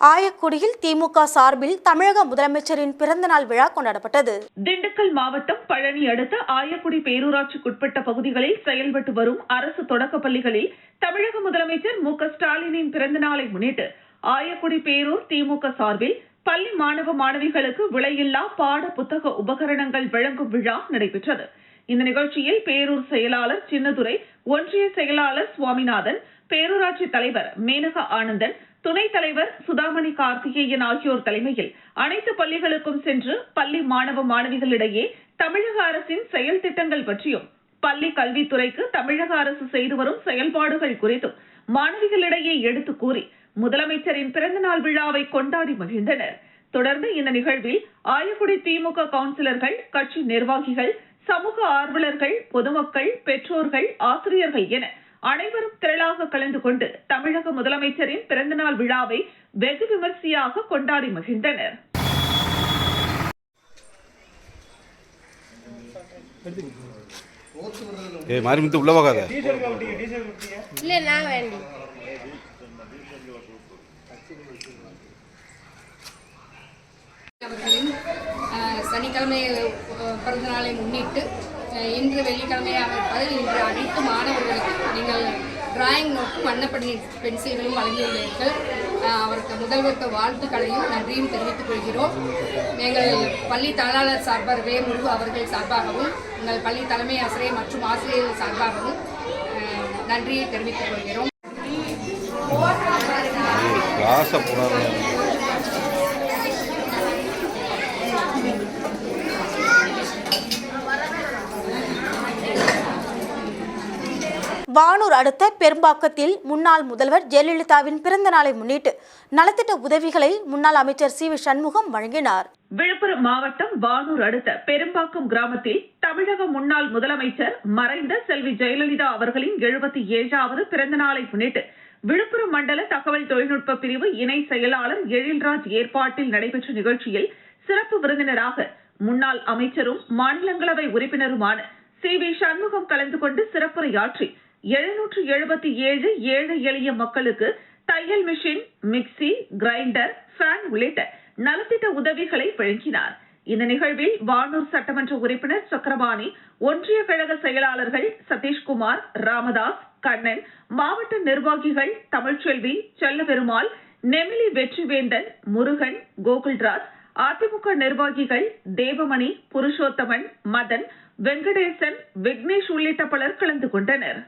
ஆயக்குடியில் திமுக சார்பில் தமிழக முதலமைச்சரின் பிறந்தநாள் விழா கொண்டாடப்பட்டது. திண்டுக்கல் மாவட்டம் பழனி அடுத்த ஆயக்குடி பேரூராட்சிக்குட்பட்ட பகுதிகளில் செயல்பட்டு வரும் அரசு தொடக்கப் பள்ளிகளில் தமிழக முதலமைச்சர் மு க ஸ்டாலினின் பிறந்த நாளை முன்னிட்டு ஆயக்குடி பேரூர் திமுக சார்பில் பள்ளி மாணவ மாணவிகளுக்கு விலையில்லா பாட புத்தக உபகரணங்கள் வழங்கும் விழா நடைபெற்றது. இந்த நிகழ்ச்சியில் பேரூர் செயலாளர் சின்னதுரை ஒன்றிய செயலாளர் சுவாமிநாதன் பேரூராட்சி தலைவர் மேனகா ஆனந்தன் துணைத் தலைவர் சுதாமணி கார்த்திகேயன் ஆகியோர் தலைமையில் அனைத்து பள்ளிகளுக்கும் சென்று பள்ளி மாணவ மாணவிகளிடையே தமிழக அரசின் செயல் திட்டங்கள் பற்றியும் பள்ளி கல்வித்துறைக்கு தமிழக அரசு செய்து வரும் செயல்பாடுகள் குறித்தும் மாணவிகளிடையே எடுத்து கூறி முதலமைச்சரின் பிறந்தநாள் விழாவை கொண்டாடி மகிழ்ந்தனர். தொடர்ந்து இந்த நிகழ்வில் ஆயக்குடி திமுக கவுன்சிலர்கள் கட்சி நிர்வாகிகள் சமூக ஆர்வலர்கள் பொதுமக்கள் பெற்றோர்கள் ஆசிரியர்கள் என அனைவரும் திரளாக கலந்து கொண்டு தமிழக முதலமைச்சரின் பிறந்தநாள் விழாவை வெகு விமர்சையாக கொண்டாடி மகிழ்ந்தனர். ஏய் மாரிமுத்து உள்ள போகாத இல்லை நான் வேண்டி. அவர்களின் அஹ், சனிக்கிழமை பிறந்த நாளை முன்னிட்டு இன்று வெள்ளிக்கிழமையாக இருப்பது இன்று அனைத்து மாணவர்களுக்கும் நீங்கள் டிராயிங் நோட்டும் வண்ணப்படி பென்சில்களும் வழங்கியுள்ளீர்கள். அவருக்கு முதல்வருக்கு வாழ்த்துக்களையும் நன்றியும் தெரிவித்துக் கொள்கிறோம். எங்கள் பள்ளி தாளாளர் சார்பாகவே முருகு அவர்கள் சார்பாகவும் உங்கள் பள்ளி தலைமை ஆசிரியர் மற்றும் ஆசிரியர்கள் சார்பாகவும் நன்றியை தெரிவித்துக் கொள்கிறோம். வானூர் அடுத்த பெரும்பாக்கத்தில் முன்னாள் முதல்வர் ஜெயலலிதாவின் பிறந்த நாளை முன்னிட்டு நலத்திட்ட உதவிகளை முன்னாள் அமைச்சர் சி வி சண்முகம் வழங்கினார். விழுப்புரம் மாவட்டம் வானூர் அடுத்த பெரும்பாக்கம் கிராமத்தில் தமிழக முன்னாள் முதலமைச்சர் மறைந்த செல்வி ஜெயலலிதா அவர்களின் எழுபத்தி ஏழாவது பிறந்த நாளை முன்னிட்டு விழுப்புரம் மண்டல தகவல் தொழில்நுட்ப பிரிவு இணை செயலாளர் எழில்ராஜ் ஏற்பாட்டில் நடைபெற்ற நிகழ்ச்சியில் சிறப்பு விருந்தினராக முன்னாள் அமைச்சரும் மாநிலங்களவை உறுப்பினருமான சி வி சண்முகம் கலந்து கொண்டு சிறப்புரையாற்றி எழுநூற்று எழுபத்தி ஏழு ஏழை எளிய மக்களுக்கு தையல் மிஷின் மிக்சி கிரைண்டர் ஃபேன் உள்ளிட்ட நலத்திட்ட உதவிகளை வழங்கினார். இந்த நிகழ்வில் வானூர் சட்டமன்ற உறுப்பினர் சக்கரபாணி ஒன்றிய கழக செயலாளர்கள் சதீஷ்குமார் ராமதாஸ் கண்ணன் மாவட்ட நிர்வாகிகள் தமிழ்ச்செல்வி செல்லபெருமாள் நெமிலி வெற்றிவேந்தன் முருகன் கோகுல்ராஜ் அதிமுக நிர்வாகிகள் தேவமணி புருஷோத்தமன் மதன் வெங்கடேசன் விக்னேஷ் உள்ளிட்ட பலர் கலந்து கொண்டனர்.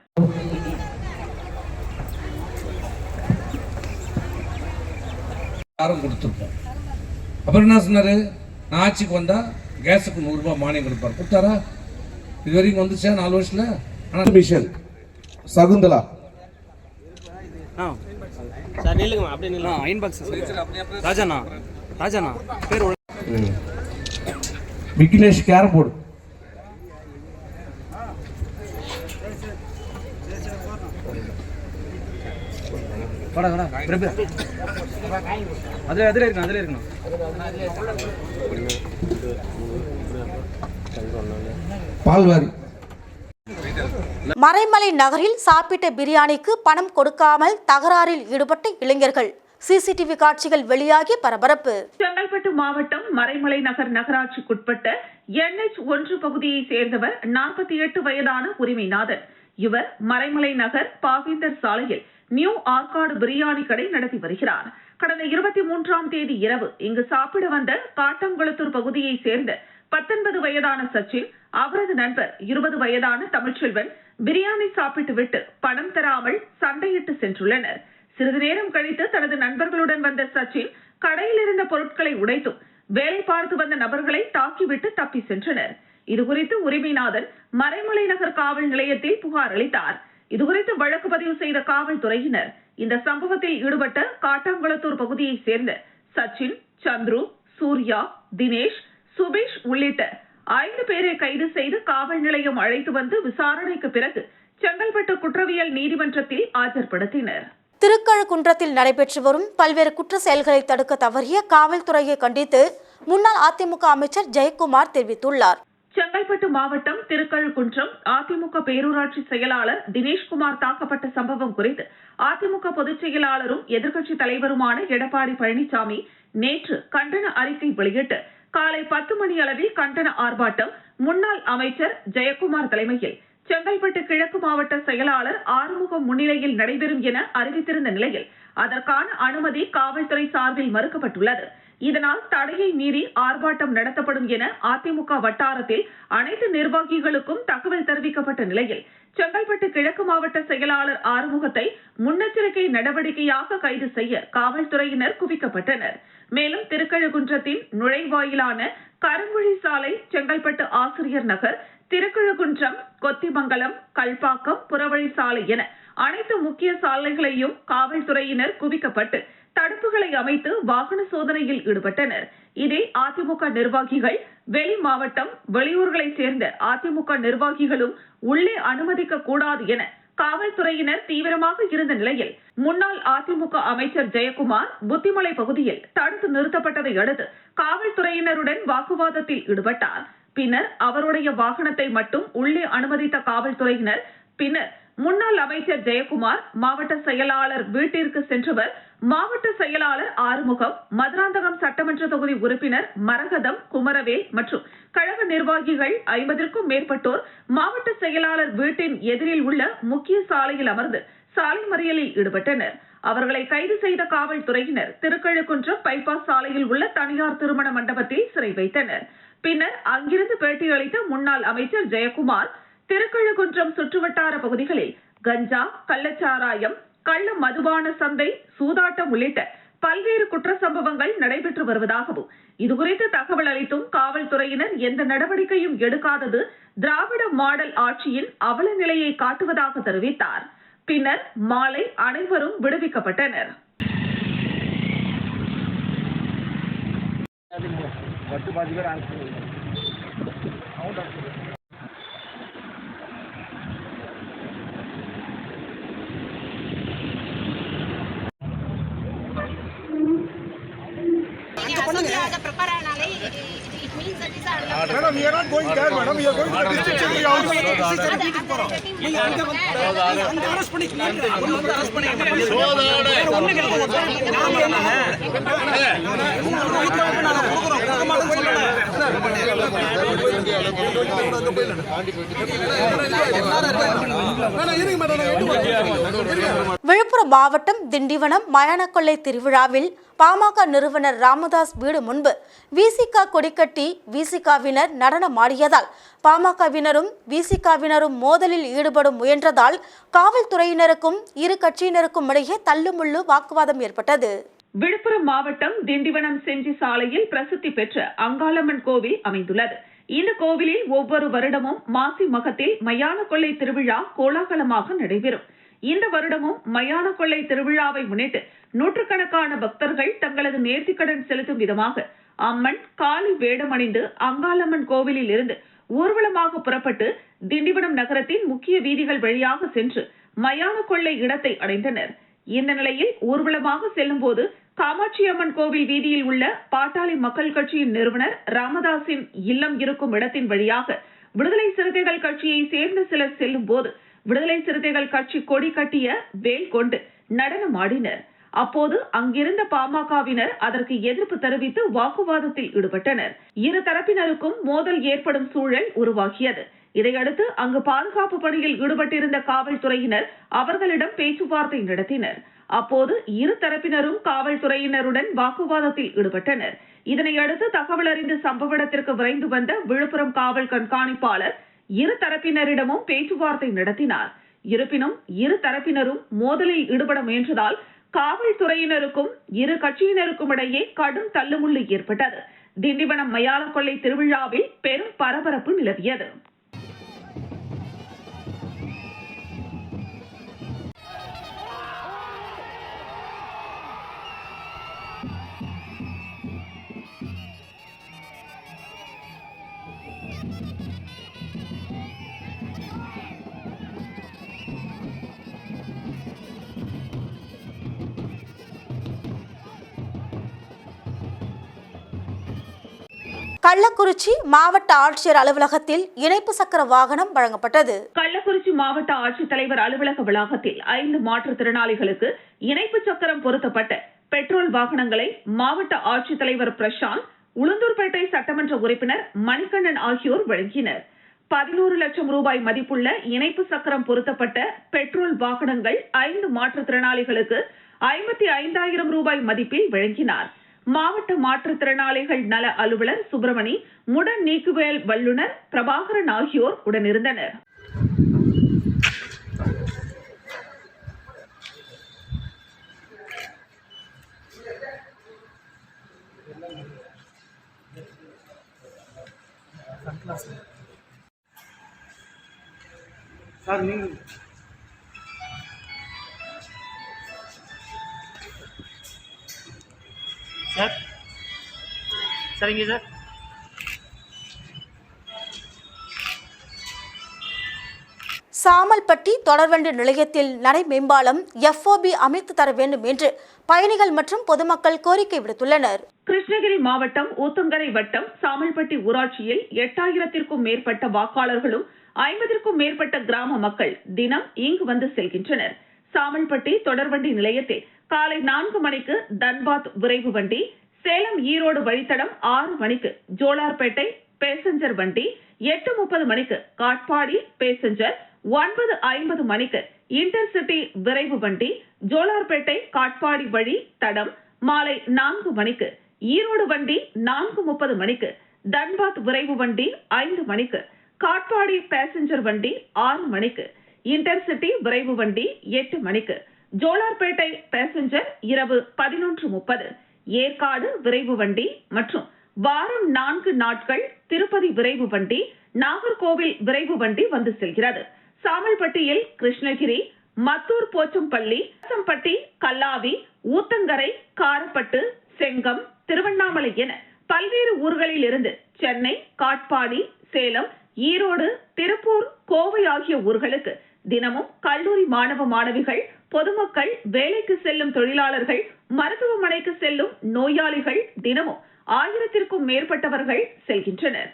யாரும் கொடுத்துருப்போம். அப்புறம் என்ன சொன்னாரு? நான் ஆட்சிக்கு வந்தா கேஸுக்கு நூறுரூபா மானியம் கொடுப்பார். கொடுத்தாரா? இது வரைக்கும் வந்துச்சா? நாலு வருஷத்துல? ஆனால் mission. Shakuntala. Vignesh carrom board. வாடா வாடா. பிரபு. அதில் அதில் இருக்கணும் அதில் இருக்கணும். பால்வாரி. மறைமலை நகரில் சாப்பிட்ட பிரியாணிக்கு பணம் கொடுக்காமல் தகராறில் ஈடுபட்ட இளைஞர்கள். சிசிடிவி காட்சிகள் வெளியாகி பரபரப்பு. செங்கல்பட்டு மாவட்டம் மறைமலை நகர் நகராட்சிக்குட்பட்ட என்எச் ஒன்று பகுதியை சேர்ந்தவர் நாற்பத்தி எட்டு வயதான உரிமைநாதன் இவர் மறைமலை நகர் பாவேந்தர் சாலையில் நியூ ஆற்காடு பிரியாணி கடை நடத்தி வருகிறார். கடந்த இருபத்தி மூன்றாம் தேதி இரவு இங்கு சாப்பிட வந்த காட்டங்குளத்தூர் பகுதியை சேர்ந்த பத்தொன்பது வயதான சச்சின் அவரது நண்பர் இருபது வயதான தமிழ்ச்செல்வன் பிரியாணி சாப்பிட்டு விட்டு பணம் தராமல் சண்டையிட்டு சென்றுள்ளனர். சிறிது நேரம் கழித்து தனது நண்பர்களுடன் வந்த சச்சின் கடையில் இருந்த பொருட்களை உடைத்தும் வேலை பார்த்து வந்த நபர்களை தாக்கிவிட்டு தப்பி சென்றனர். இதுகுறித்து உரிமைநாதன் மறைமலை நகர் காவல் நிலையத்தில் புகார் அளித்தார். இதுகுறித்து வழக்கு பதிவு செய்த காவல்துறையினர் இந்த சம்பவத்தில் ஈடுபட்ட காட்டாங்குளத்தூர் பகுதியைச் சேர்ந்த சச்சின் சந்துரு சூர்யா தினேஷ் சுபேஷ் உள்ளிட்ட ஐந்து பேரை கைது செய்து காவல் நிலையம் அழைத்து வந்து விசாரணைக்கு பிறகு செங்கல்பட்டு குற்றவியல் நீதிமன்றத்தில் ஆஜர்படுத்தினர். திருக்கழுக்குன்றத்தில் நடைபெற்று வரும் பல்வேறு குற்ற செயல்களை தடுக்க தவறிய காவல்துறையை கண்டித்து முன்னாள் அதிமுக அமைச்சர் ஜெயக்குமார் தெரிவித்துள்ளார். செங்கல்பட்டு மாவட்டம் திருக்கழுக்குன்றம் அதிமுக பேரூராட்சி செயலாளர் தினேஷ்குமார் தாக்கப்பட்ட சம்பவம் குறித்து அதிமுக பொதுச் செயலாளரும் எதிர்க்கட்சித் தலைவருமான எடப்பாடி பழனிசாமி நேற்று கண்டன அறிக்கை வெளியிட்டு காலை பத்து மணி அளவில் கண்டன ஆர்ப்பாட்டம் முன்னாள் அமைச்சர் ஜெயக்குமார் தலைமையில் செங்கல்பட்டு கிழக்கு மாவட்ட செயலாளர் ஆறுமுகம் முன்னிலையில் நடைபெறும் என அறிவித்திருந்த நிலையில் அதற்கான அனுமதி காவல்துறை சார்பில் மறுக்கப்பட்டுள்ளது. இதனால் தடையை மீறி ஆர்ப்பாட்டம் நடத்தப்படும் என அதிமுக வட்டாரத்தில் அனைத்து நிர்வாகிகளுக்கும் தகவல் தெரிவிக்கப்பட்ட நிலையில் செங்கல்பட்டு கிழக்கு மாவட்ட செயலாளர் ஆறுமுகத்தை முன்னெச்சரிக்கை நடவடிக்கையாக கைது செய்ய காவல்துறையினர் குவிக்கப்பட்டனர். மேலும் திருக்கழுகுன்றத்தின் நுழைவாயிலான கருங்குழி சாலை செங்கல்பட்டு ஆசிரியர் நகர் திருக்கழுகுன்றம் கொத்திமங்கலம் கல்பாக்கம் புறவழி சாலை என அனைத்து முக்கிய சாலைகளையும் காவல்துறையினர் குவிக்கப்பட்டு தடுப்புகளை அமைத்து வாகன சோதனையில் ஈடுபட்டனர். இதை அதிமுக நிர்வாகிகள் வெளி மாவட்டம் வெளியூர்களைச் சேர்ந்த அதிமுக நிர்வாகிகளும் உள்ளே அனுமதிக்க கூடாது என காவல்துறையினர் தீவிரமாக இருந்த நிலையில் முன்னாள் அதிமுக அமைச்சர் ஜெயக்குமார் புத்திமலை பகுதியில் தடுத்து நிறுத்தப்பட்டதை அடுத்து காவல்துறையினருடன் வாக்குவாதத்தில் ஈடுபட்டார். பின்னர் அவருடைய வாகனத்தை மட்டும் உள்ளே அனுமதித்த காவல்துறையினர் பின்னர் முன்னாள் அமைச்சர் ஜெயக்குமார் மாவட்ட செயலாளர் வீட்டிற்கு சென்றவர் மாவட்ட செயலாளர் ஆறுமுகம் மதுராந்தகம் சட்டமன்ற தொகுதி உறுப்பினர் மரகதம் குமரவேல் மற்றும் கழக நிர்வாகிகள் ஐம்பதற்கும் மேற்பட்டோர் மாவட்ட செயலாளர் வீட்டின் எதிரில் உள்ள முக்கிய சாலையில் அமர்ந்து சாலை மறியலில் ஈடுபட்டனர். அவர்களை கைது செய்த காவல்துறையினர் திருக்கழுக்குன்றம் பைபாஸ் சாலையில் உள்ள தனியார் திருமண மண்டபத்தில் சிறை வைத்தனர். பின்னர் அங்கிருந்து பேட்டியளித்த முன்னாள் அமைச்சர் ஜெயக்குமார் திருக்கழுக்குன்றம் சுற்றுவட்டார பகுதிகளில் கஞ்சா கள்ளச்சாராயம் கள்ள மதுபான சந்தை சூதாட்டம் உள்ளிட்ட பல்வேறு குற்ற சம்பவங்கள் நடைபெற்று வருவதாகவும் இதுகுறித்து தகவல் அளித்தும் காவல்துறையினர் எந்த நடவடிக்கையும் எடுக்காதது திராவிட மாடல் ஆட்சியின் அவல நிலையை காட்டுவதாக தெரிவித்தார். பின்னர் மாலை அனைவரும் விடுவிக்கப்பட்டனர். Prepare analysis. It means that these are not- Madam, we are not going there, madam. We are going to the district secretary office. Villupuram மாவட்டம் திண்டிவனம் மயானக்கொள்ளை திருவிழாவில் பாமக நிறுவனர் ராமதாஸ் வீடு முன்பு விசிகா கொடிக்கட்டி விசிகாவினர் நடனமாடியதால் பாமகவினரும் விசிகாவினரும் மோதலில் ஈடுபடும் முயன்றதால் காவல்துறையினருக்கும் இரு கட்சியினருக்கும் இடையே தள்ளுமுள்ளு வாக்குவாதம் ஏற்பட்டது. விழுப்புரம் மாவட்டம் திண்டிவனம் செஞ்சி சாலையில் பிரசித்தி பெற்ற அங்காளம்மன் கோவில் அமைந்துள்ளது. இந்த கோவிலில் ஒவ்வொரு வருடமும் மாசி மகத்தில் மயான கொள்ளை திருவிழா கோலாகலமாக நடைபெறும். இந்த வருடமும் மயான கொள்ளை திருவிழாவை முன்னிட்டு நூற்றுக்கணக்கான பக்தர்கள் தங்களது நேர்த்திக்கடன் செலுத்தும் விதமாக அம்மன் காளி வேடமணிந்து அங்காளம்மன் கோவிலில் இருந்து ஊர்வலமாக புறப்பட்டு திண்டிவனம் நகரத்தின் முக்கிய வீதிகள் வழியாக சென்று மயான கொள்ளை இடத்தை அடைந்தனர். இந்த நிலையில் ஊர்வலமாக செல்லும்போது காமாட்சி அம்மன் கோவில் வீதியில் உள்ள பாட்டாளி மக்கள் கட்சியின் நிறுவனர் ராமதாஸின் இல்லம் இருக்கும் இடத்தின் வழியாக விடுதலை சிறுத்தைகள் கட்சியை சேர்ந்த சிலர் செல்லும் போது விடுதலை சிறுத்தைகள் கட்சி கொடி கட்டிய வேல் கொண்டு நடனமாடினர் அப்போது அங்கிருந்த பாமகவினர் அதற்கு எதிர்ப்பு தெரிவித்து வாக்குவாதத்தில் ஈடுபட்டனர். இரு தரப்பினருக்கும் மோதல் ஏற்படும் சூழல் உருவாகியது. இதையடுத்து அங்கு பாதுகாப்பு பணியில் ஈடுபட்டிருந்த காவல்துறையினர் அவர்களிடம் பேச்சுவார்த்தை நடத்தினர். அப்போது இரு தரப்பினரும் காவல்துறையினருடன் வாக்குவாதத்தில் ஈடுபட்டனர். இதனையடுத்து தகவல் அறிந்து சம்பவ இடத்திற்கு விரைந்து வந்த விழுப்புரம் காவல் கண்காணிப்பாளர் இரு தரப்பினரிடமும் பேச்சுவார்த்தை நடத்தினார். இருப்பினும் இரு தரப்பினரும் மோதலில் ஈடுபட முயன்றதால் காவல்துறையினருக்கும் இரு கட்சியினருக்கும் இடையே கடும் தள்ளுமுள்ளு ஏற்பட்டது. திண்டிவனம் மயான கொள்ளை திருவிழாவில் பெரும் பரபரப்பு நிலவியது. கள்ளக்குறிச்சி மாவட்ட ஆட்சியர் அலுவலகத்தில் இணைப்பு சக்கர வாகனம் வழங்கப்பட்டது. கள்ளக்குறிச்சி மாவட்ட ஆட்சித்தலைவர் அலுவலக வளாகத்தில் ஐந்து மாற்றுத்திறனாளிகளுக்கு இணைப்பு சக்கரம் பொருத்தப்பட்ட பெட்ரோல் வாகனங்களை மாவட்ட ஆட்சித்தலைவர் பிரசாந்த் உளுந்தூர்பேட்டை சட்டமன்ற உறுப்பினர் மணிகண்ணன் ஆகியோர் வழங்கினர். பதினோரு லட்சம் ரூபாய் மதிப்புள்ள இணைப்பு சக்கரம் பொருத்தப்பட்ட பெட்ரோல் வாகனங்கள் ஐந்து மாற்றுத்திறனாளிகளுக்கு ஐம்பத்தி ஐந்தாயிரம் ரூபாய் மதிப்பில் வழங்கினார். மாவட்ட மாற்றுத்திறனாளிகள் நல அலுவலர் சுப்பிரமணி முடன் நீக்குவேல் வல்லுநர் பிரபாகரன் ஆகியோர் உடனிருந்தனர். சார் நீங்கள் சரிங்க சார். சாமல்பட்டி தொடர்வண்டி நிலையத்தில் நடை மேம்பாலம் எஃப்ஓபி அமைத்து தர வேண்டும் என்று பயணிகள் மற்றும் பொதுமக்கள் கோரிக்கை விடுத்துள்ளனர். கிருஷ்ணகிரி மாவட்டம் ஊத்தங்கரை வட்டம் சாமல்பட்டி ஊராட்சியில் எட்டாயிரத்திற்கும் மேற்பட்ட வாக்காளர்களும் ஐம்பதிற்கும் மேற்பட்ட கிராம மக்கள் தினம் இங்கு வந்து செல்கின்றனர். சாமல்பட்டி தொடர்வண்டி நிலையத்தில் காலை நான்கு மணிக்கு தன்பாத் விரைவு வண்டி சேலம் ஈரோடு வழித்தடம் ஆறு மணிக்கு ஜோலார்பேட்டை பேசஞ்சர் வண்டி எட்டு முப்பது மணிக்கு காட்பாடி பேசஞ்சர் ஒன்பது ஐம்பது மணிக்கு இன்டர்சிட்டி விரைவு வண்டி ஜோலார்பேட்டை காட்பாடி வழி தடம் மாலை நான்கு மணிக்கு ஈரோடு வண்டி நான்கு முப்பது மணிக்கு தன்பாத் விரைவு வண்டி ஐந்து மணிக்கு காட்பாடி பேசஞ்சர் வண்டி ஆறு மணிக்கு இன்டர்சிட்டி விரைவு வண்டி எட்டு மணிக்கு ஜோலார்பேட்டை பேசஞ்சர் இரவு பதினொன்று முப்பது ஏற்காடு விரைவு வண்டி மற்றும் வாரம் நான்கு நாட்கள் திருப்பதி விரைவு வண்டி நாகர்கோவில் விரைவு வண்டி வந்து செல்கிறது. சாமல்பட்டியில் கிருஷ்ணகிரி மத்தூர் போச்சம்பள்ளி சம்பட்டி கல்லாவி ஊத்தங்கரை காரப்பட்டு செங்கம் திருவண்ணாமலை என பல்வேறு ஊர்களில் இருந்து சென்னை காட்பாடி சேலம் ஈரோடு திருப்பூர் கோவை ஆகிய ஊர்களுக்கு தினமும் கல்லூரி மாணவ மாணவிகள் பொதுமக்கள் வேலைக்கு செல்லும் தொழிலாளர்கள் மருத்துவமனைக்கு செல்லும் நோயாளிகள் தினமும் ஆயிரத்திற்கும் மேற்பட்டவர்கள் செல்கின்றனர்.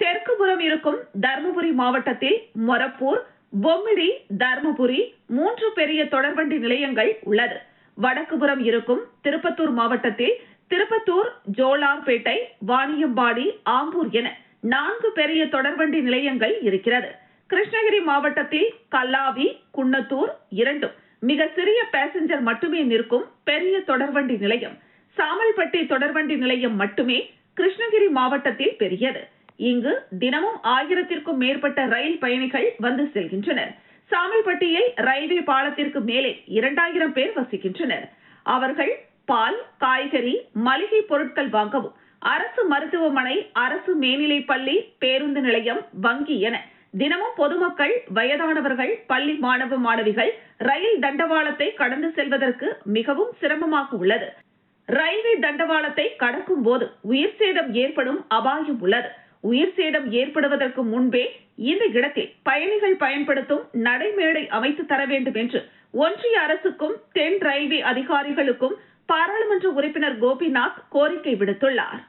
தெற்குபுறம் இருக்கும் தருமபுரி மாவட்டத்தில் மொரப்பூர் பொம்மிடி தர்மபுரி மூன்று பெரிய தொடர்வண்டி நிலையங்கள் உள்ளது. வடக்குபுறம் இருக்கும் திருப்பத்தூர் மாவட்டத்தில் திருப்பத்தூர் ஜோலார்பேட்டை வாணியம்பாடி ஆம்பூர் என நான்கு பெரிய தொடர்வண்டி நிலையங்கள் இருக்கிறது. கிருஷ்ணகிரி மாவட்டத்தில் கல்லாவி குன்னத்தூர் இரண்டும் மிக சிறிய பேசஞ்சர் மட்டுமே நிற்கும் பெரிய தொடர்வண்டி நிலையம். சாமல்பட்டி தொடர்வண்டி நிலையம் மட்டுமே கிருஷ்ணகிரி மாவட்டத்தில் பெரியது. இங்கு தினமும் ஆயிரத்திற்கும் மேற்பட்ட ரயில் பயணிகள் வந்து செல்கின்றனர். சாமல்பட்டியில் ரயில்வே பாலத்திற்கு மேலே இரண்டாயிரம் பேர் வசிக்கின்றனர். அவர்கள் பால் காய்கறி மளிகை பொருட்கள் வாங்கவும் அரசு மருத்துவமனை அரசு மேல்நிலைப் பள்ளி பேருந்து நிலையம் வங்கி என தினமும் பொதுமக்கள் வயதானவர்கள் பள்ளி மாணவ மாணவிகள் ரயில் தண்டவாளத்தை கடந்து செல்வதற்கு மிகவும் சிரமமாக உள்ளது. ரயில்வே தண்டவாளத்தை கடக்கும் போது உயிர் சேதம் ஏற்படும் அபாயம் உள்ளது. உயிர் சேதம் ஏற்படுவதற்கு முன்பே இந்த இடத்தில் பயணிகள் பயன்படுத்தும் நடைமேடை அமைத்து தர வேண்டும் என்று ஒன்றிய அரசுக்கும் தென் ரயில்வே அதிகாரிகளுக்கும் பாராளுமன்ற உறுப்பினர் கோபிநாத் கோரிக்கை விடுத்துள்ளார்.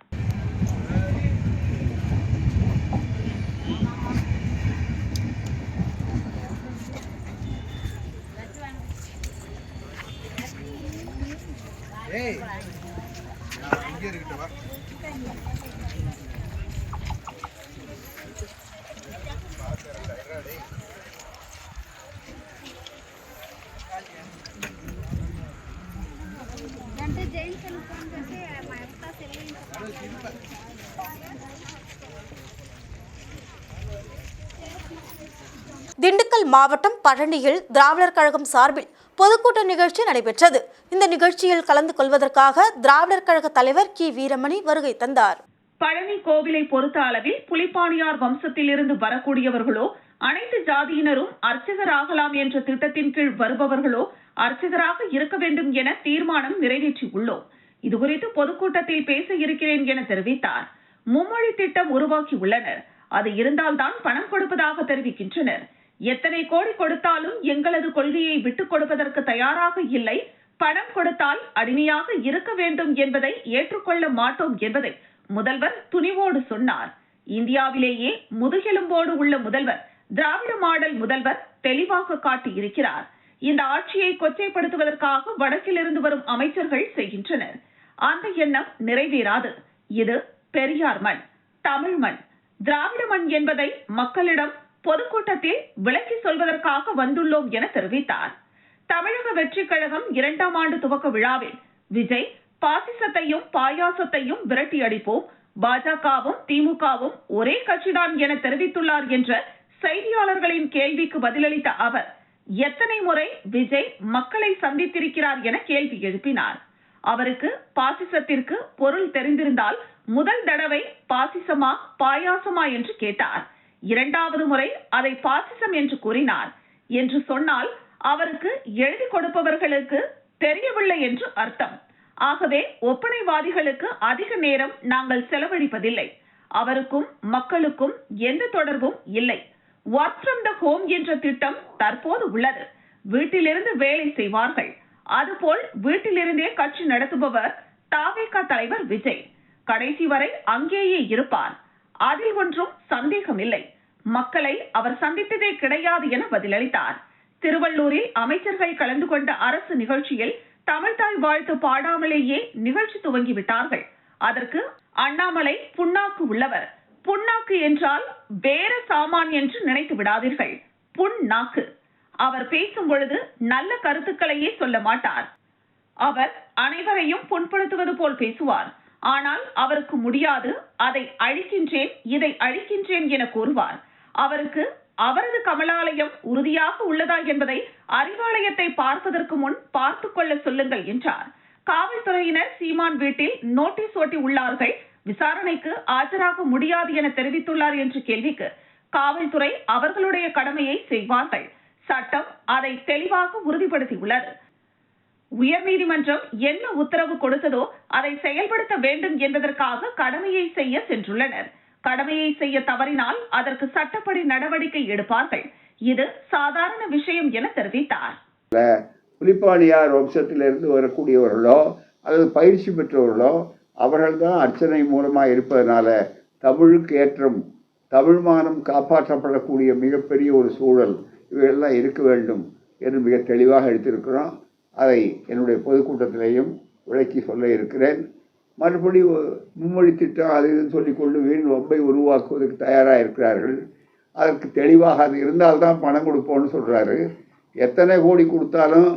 திண்டுக்கல் மாவட்டம் பழனியில் திராவிடர் கழகம் சார்பில் பொதுக்கூட்ட நிகழ்ச்சி நடைபெற்றது. இந்த நிகழ்ச்சியில் கலந்து கொள்வதற்காக திராவிடர் கழக தலைவர் கி. வீரமணி வருகை தந்தார். பழனி கோவிலை பொறுத்த அளவில் புலிப்பாணியார் வம்சத்திலிருந்து வரக்கூடியவர்களோ அனைத்து ஜாதியினரும் அர்ச்சகராகலாம் என்ற திட்டத்தின் கீழ் வருபவர்களோ அர்ச்சகராக இருக்க வேண்டும் என தீர்மானம் நிறைவேற்றியுள்ளோம். இதுகுறித்து பொதுக்கூட்டத்தில் பேச இருக்கிறேன் என தெரிவித்தார். மும்மொழி திட்டம் உருவாக்கி உள்ளனர் அது இருந்தால்தான் பணம் கொடுப்பதாக தெரிவிக்கின்றனர். எத்தனை கோடி கொடுத்தாலும் எங்களது கொள்கையை விட்டுக் கொடுப்பதற்கு தயாராக இல்லை. பணம் கொடுத்தால் அடிமையாக இருக்க வேண்டும் என்பதை ஏற்றுக்கொள்ள மாட்டோம் என்பதை முதல்வர் துணிவோடு சொன்னார். இந்தியாவிலேயே முதுகெலும்போடு உள்ள முதல்வர் திராவிட மாடல் முதல்வர் தெளிவாக காட்டியிருக்கிறார். இந்த ஆட்சியை கொச்சைப்படுத்துவதற்காக வடக்கிலிருந்து வரும் அமைச்சர்கள் செய்கின்றனர். அந்த எண்ணம் நிறைவேறாது. இது பெரியார் மண் தமிழ் மண். திராவிட மண் என்பதை மக்களிடம் பொதுக்கூட்டத்தில் விளக்கி சொல்வதற்காக வந்துள்ளோம் என தெரிவித்தார். தமிழக வெற்றிக் கழகம் இரண்டாம் ஆண்டு துவக்க விழாவில் விஜய் பாசிசத்தையும் பாயாசத்தையும் விரட்டி அடிப்போம் பாஜகவும் திமுகவும் ஒரே கட்சிதான் என தெரிவித்துள்ளார் என்ற செய்தியாளர்களின் கேள்விக்கு பதிலளித்த அவர் எத்தனை முறை விஜய் மக்களை சந்தித்திருக்கிறார் என கேள்வி எழுப்பினார். அவருக்கு பாசிசத்திற்கு பொருள் தெரிந்திருந்தால் முதல் தடவை பாசிசமா பாயாசமா என்று கேட்டார். இரண்டாவது முறை அதை பாசிசம் என்று கூறினார். என்று சொன்னால் அவருக்கு எழுதி கொடுப்பவர்களுக்கு தெரியவில்லை என்று அர்த்தம். ஆகவே ஒப்பனைவாதிகளுக்கு அதிக நேரம் நாங்கள் செலவழிப்பதில்லை. அவருக்கும் மக்களுக்கும் எந்த தொடர்பும் இல்லை. ஒர்க் ஃப்ரம் த ஹோம் என்ற திட்டம் தற்போது உள்ளது. வீட்டிலிருந்து வேலை செய்வார்கள். அதுபோல் வீட்டிலிருந்தே கட்சி நடத்துபவர் தாவேகா தலைவர் விஜய். கடைசி வரை அங்கேயே இருப்பார். அதில் ஒன்றும் சந்தேகம் இல்லை மக்களை அவர் சந்தித்ததே கிடையாது என பதிலளித்தார். திருவள்ளூரில் அமைச்சர்கள் கலந்து கொண்ட அரசு நிகழ்ச்சியில் தமிழ்தாய் வாழ்த்து பாடாமலேயே நிகழ்ச்சி துவங்கிவிட்டார்கள். அதற்கு அண்ணாமலை புண்ணாக்கு உள்ளவர். புண்ணாக்கு என்றால் வேற சாமான் என்று நினைத்து விடாதீர்கள். புண்ணாக்கு. அவர் பேசும் பொழுது நல்ல கருத்துக்களையே சொல்ல மாட்டார். அவர் அனைவரையும் புண்படுத்துவது போல் பேசுவார். ஆனால் அவருக்கு முடியாது அதை அழிக்கின்றேன் இதை அழிக்கின்றேன் என கூறுவார். அவருக்கு அவரது கமலாலயம் உறுதியாக உள்ளதா என்பதை அறிவாலயத்தை பார்ப்பதற்கு முன் பார்த்து கொள்ள சொல்லுங்கள் என்றார். காவல்துறையினர் சீமான் வீட்டில் நோட்டீஸ் ஓட்டி உள்ளார்கள். விசாரணைக்கு ஆஜராக முடியாது என தெரிவித்துள்ளார் என்ற கேள்விக்கு காவல்துறை அவர்களுடைய கடமையை செய்வார்கள். சட்டம் அதை தெளிவாக உறுதிப்படுத்தியுள்ளது. உயர்நீதிமன்றம் என்ன உத்தரவு கொடுத்ததோ அதை செயல்படுத்த வேண்டும் என்பதற்காக கடமையை செய்ய சென்றுள்ளனர். கடமையை செய்ய தவறினால் அதற்கு சட்டப்படி நடவடிக்கை எடுப்பார்கள். இது சாதாரண விஷயம் என தெரிவித்தார். புலிப்பாளியார் வம்சத்திலிருந்து வரக்கூடியவர்களோ அல்லது பயிற்சி பெற்றவர்களோ அவர்கள்தான் அர்ச்சனை மூலமாக இருப்பதனால தமிழுக்கு ஏற்றம் தமிழ் மானம் காப்பாற்றப்படக்கூடிய மிகப்பெரிய ஒரு சூழல் இவையெல்லாம் இருக்க வேண்டும் என்று மிக தெளிவாக எடுத்திருக்கிறோம். அதை என்னுடைய பொதுக்கூட்டத்திலேயும் விளக்கி சொல்ல இருக்கிறேன். மறுபடி மும்மொழி திட்டம் அது இதுன்னு சொல்லிக்கொண்டு வீண் வம்பை உருவாக்குவதற்கு தயாராக இருக்கிறார்கள் அதற்கு தெளிவாக அது இருந்தால்தான் பணம் கொடுப்போம்னு சொல்கிறாரு எத்தனை கோடி கொடுத்தாலும்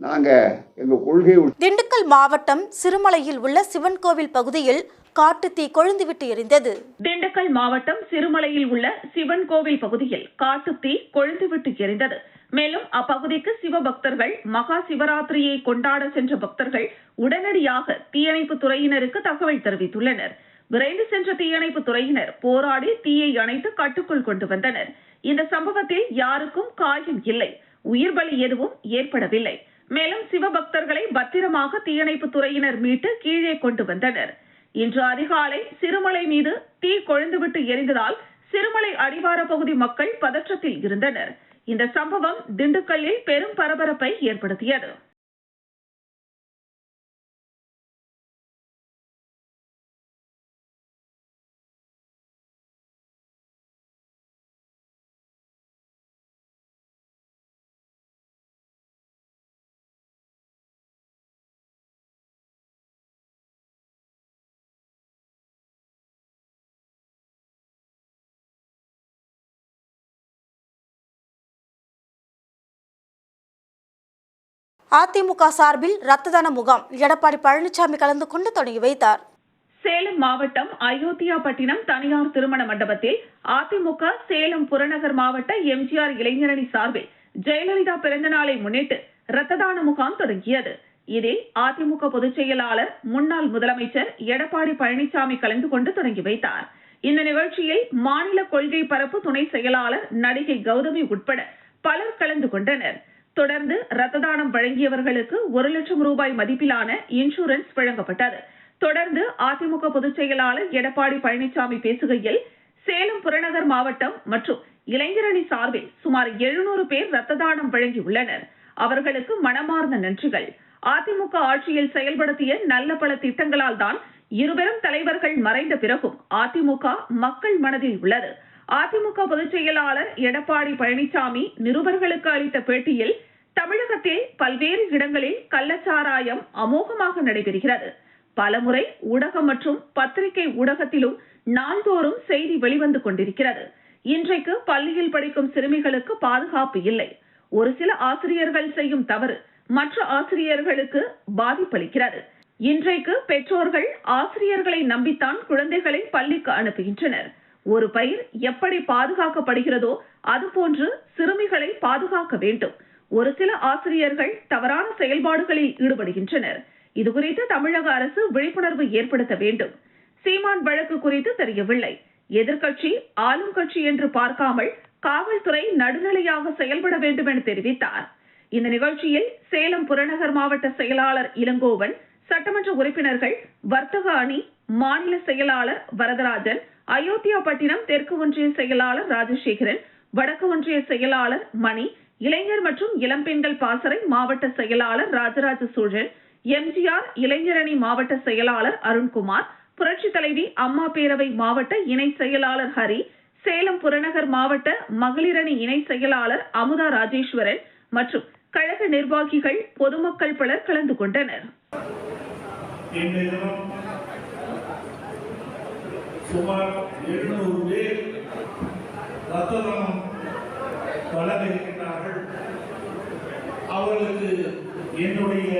நாங்கள் எங்கள் கொள்கை திண்டுக்கல் மாவட்டம் சிறுமலையில் உள்ள சிவன் கோவில் பகுதியில் காட்டுத்தீ கொழுந்துவிட்டு எரிந்தது. திண்டுக்கல் மாவட்டம் சிறுமலையில் உள்ள சிவன் கோவில் பகுதியில் காட்டுத்தீ கொழுந்துவிட்டு எரிந்தது. மேலும் அப்பகுதிக்கு சிவபக்தர்கள் மகா சிவராத்திரியை கொண்டாட சென்ற பக்தர்கள் உடனடியாக தீயணைப்பு துறையினருக்கு தகவல் தெரிவித்துள்ளனர். விரைந்து சென்ற தீயணைப்பு துறையினர் போராடி தீயை அணைத்து கட்டுக்குள் கொண்டு வந்தனர். இந்த சம்பவத்தில் யாருக்கும் காயம் இல்லை. உயிர் பலி எதுவும் ஏற்படவில்லை. மேலும் சிவபக்தர்களை பத்திரமாக தீயணைப்பு துறையினர் மீட்டு கீழே கொண்டு வந்தனர். இன்று அதிகாலை சிறுமலை மீது தீ கொழுந்துவிட்டு எரிந்ததால் சிறுமலை அடிவார பகுதி மக்கள் பதற்றத்தில் இருந்தனர். இந்த சம்பவம் திண்டுக்கல்லில் பெரும் பரபரப்பை ஏற்படுத்தியது. அதிமுக சார்பில் ரத்த தான முகாம். எடப்பாடி பழனிசாமி கலந்து கொண்டு தொடங்கி வைத்தார். சேலம் மாவட்டம் அயோத்தியாபட்டினம் தனியார் திருமண மண்டபத்தில் அதிமுக சேலம் புறநகர் மாவட்ட எம்ஜிஆர் இளைஞரணி சார்பில் ஜெயலலிதா பிறந்த நாளை முன்னிட்டு ரத்த தான முகாம் தொடங்கியது. இதில் அதிமுக பொதுச் செயலாளர் முன்னாள் முதலமைச்சர் எடப்பாடி பழனிசாமி கலந்து கொண்டு தொடங்கி வைத்தார். இந்த நிகழ்ச்சியில் மாநில கொள்கை பரப்பு துணை செயலாளர் நடிகை கௌதமி உட்பட பலர் கலந்து கொண்டனர். தொடர்ந்து ரத்த தானம் வழங்கியவர்களுக்கு ஒரு லட்சம் ரூபாய் மதிப்பிலான இன்சூரன்ஸ் வழங்கப்பட்டது. தொடர்ந்து அதிமுக பொதுச் செயலாளர் எடப்பாடி பழனிசாமி பேசுகையில் சேலம் புறநகர் மாவட்டம் மற்றும் இளைஞரணி சார்பில் சுமார் எழுநூறு பேர் ரத்த தானம் வழங்கியுள்ளனர். அவர்களுக்கு மனமார்ந்த நன்றிகள். அதிமுக ஆட்சியில் செயல்படுத்திய நல்ல பல திட்டங்களால் தான் இருபெரும் தலைவர்கள் மறைந்த பிறகும் அதிமுக மக்கள் மனதில் உள்ளது. அதிமுக பொதுச் செயலாளர் எடப்பாடி பழனிசாமி நிருபர்களுக்கு அளித்த பேட்டியில் தமிழகத்தில் பல்வேறு இடங்களில் கள்ளச்சாராயம் அமோகமாக நடைபெறுகிறது. பலமுறை ஊடகம் மற்றும் பத்திரிகை ஊடகத்திலும் நாள்தோறும் செய்தி வெளிவந்து கொண்டிருக்கிறது. இன்றைக்கு பள்ளியில் படிக்கும் சிறுமிகளுக்கு பாதுகாப்பு இல்லை. ஒரு சில ஆசிரியர்கள் செய்யும் தவறு மற்ற ஆசிரியர்களுக்கு பாதிப்பளிக்கிறது. இன்றைக்கு பெற்றோர்கள் ஆசிரியர்களை நம்பித்தான் குழந்தைகளை பள்ளிக்கு அனுப்புகின்றனர். ஒரு பயிர் எப்படி பாதுகாக்கப்படுகிறதோ அதுபோன்று சிறுமிகளை பாதுகாக்க வேண்டும். ஒரு சில ஆசிரியர்கள் தவறான செயல்பாடுகளில் ஈடுபடுகின்றனர். இதுகுறித்து தமிழக அரசு விழிப்புணர்வு ஏற்படுத்த வேண்டும். சீமான் வழக்கு குறித்து தெரியவில்லை. எதிர்க்கட்சி ஆளும் கட்சி என்று பார்க்காமல் காவல்துறை நடுநிலையாக செயல்பட வேண்டும் என தெரிவித்தார். இந்த நிகழ்ச்சியில் சேலம் புறநகர் மாவட்ட செயலாளர் இளங்கோவன் சட்டமன்ற உறுப்பினர்கள் வர்த்தக அணி மாநில செயலாளர் வரதராஜன் அயோத்தியாபட்டினம் தெற்கு ஒன்றிய செயலாளர் ராஜசேகரன் வடக்கு ஒன்றிய செயலாளர் மணி இளைஞர் மற்றும் இளம்பெண்கள் பாசறை மாவட்ட செயலாளர் ராஜராஜ சோழன் எம்ஜிஆர் இளைஞரணி மாவட்ட செயலாளர் அருண்குமார் புரட்சி தலைவி அம்மா பேரவை மாவட்ட இணை செயலாளர் ஹரி சேலம் புறநகர் மாவட்ட மகளிரணி இணை செயலாளர் அமுதா ராஜேஸ்வரன் மற்றும் கழக நிர்வாகிகள் பொதுமக்கள் பலர் கலந்து கொண்டனர். சுமார் எழுநூறு பேர் ரத்த தானம் வழங்க அவர்களுக்கு என்னுடைய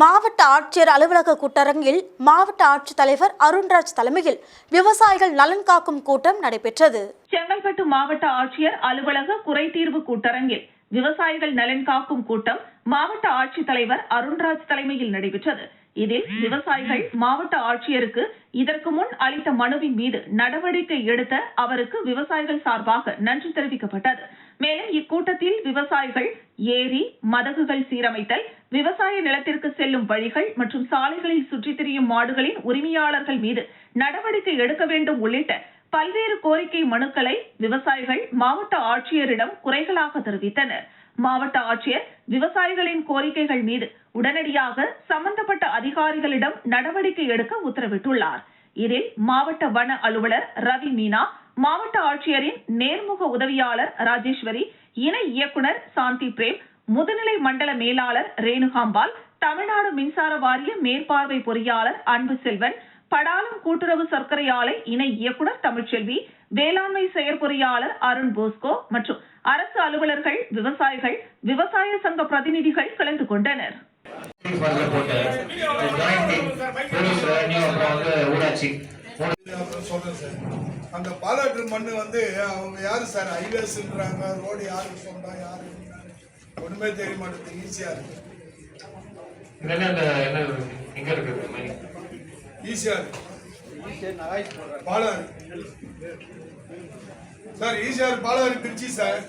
மாவட்ட ஆட்சியர் அலுவலக கூட்டரங்கில் மாவட்ட ஆட்சித்தலைவர் அருண்ராஜ் தலைமையில் விவசாயிகள் நலன் காக்கும் கூட்டம் நடைபெற்றது. செங்கல்பட்டு மாவட்ட ஆட்சியர் அலுவலக குறைதீர்வு கூட்டரங்கில் விவசாயிகள் நலன் காக்கும் கூட்டம் மாவட்ட ஆட்சித்தலைவர் அருண்ராஜ் தலைமையில் நடைபெற்றது. இதில் விவசாயிகள் மாவட்ட ஆட்சியருக்கு இதற்கு முன் அளித்த மனுவின் மீது நடவடிக்கை எடுத்த அவருக்கு விவசாயிகள் சார்பாக நன்றி தெரிவிக்கப்பட்டது. மேலும் இக்கூட்டத்தில் விவசாயிகள் ஏரி மதகுகள் சீரமைத்தல் விவசாய நிலத்திற்கு செல்லும் வழிகள் மற்றும் சாலைகளில் சுற்றித் திரியும் மாடுகளின் உரிமையாளர்கள் மீது நடவடிக்கை எடுக்க வேண்டும் உள்ளிட்ட பல்வேறு கோரிக்கை மனுக்களை விவசாயிகள் மாவட்ட ஆட்சியரிடம் குறைகளாக தெரிவித்தனர். மாவட்ட ஆட்சியர் விவசாயிகளின் கோரிக்கைகள் மீது உடனடியாக சம்பந்தப்பட்ட அதிகாரிகளிடம் நடவடிக்கை எடுக்க உத்தரவிட்டுள்ளார். இதில் மாவட்ட வன அலுவலர் ரவி மீனா மாவட்ட ஆட்சியரின் நேர்முக உதவியாளர் ராஜேஸ்வரி இணை இயக்குனர் சாந்தி பிரேம் முதுநிலை மண்டல மேலாளர் ரேணுகாம்பாள் தமிழ்நாடு மின்சார வாரிய மேற்பார்வை பொறியாளர் அன்பு செல்வன் படாலம் கூட்டுறவு சர்க்கரை ஆலை இணை இயக்குனர் தமிழ்ச்செல்வி வேளாண்மை செயற்பொறியாளர் அருண் போஸ்கோ மற்றும் அரசு அலுவலர்கள் விவசாயிகள் விவசாய சங்க பிரதிநிதிகள் கலந்து கொண்டனர். ஊராட்சி சொல்றேன் சார். அந்த பாலாற்று மண் வந்து அவங்க யாரு சார்? ஹைவேஸ்ன்றாங்க ரோடு யாருக்கு சொந்தம் யாரு? ஒண்ணுமே தெரிய மாட்டேங்குது. ஈஸியா இருக்கு. ஈஸியா இருக்கு. பாலாறு. சார் ஈஸியார் பாலாறு திருச்சி சார்.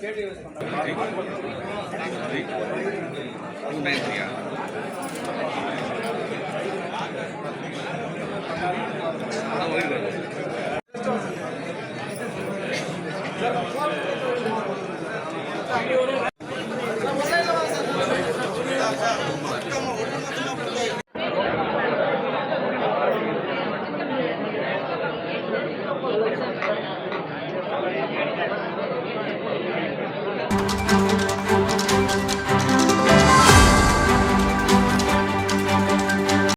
ありがうご。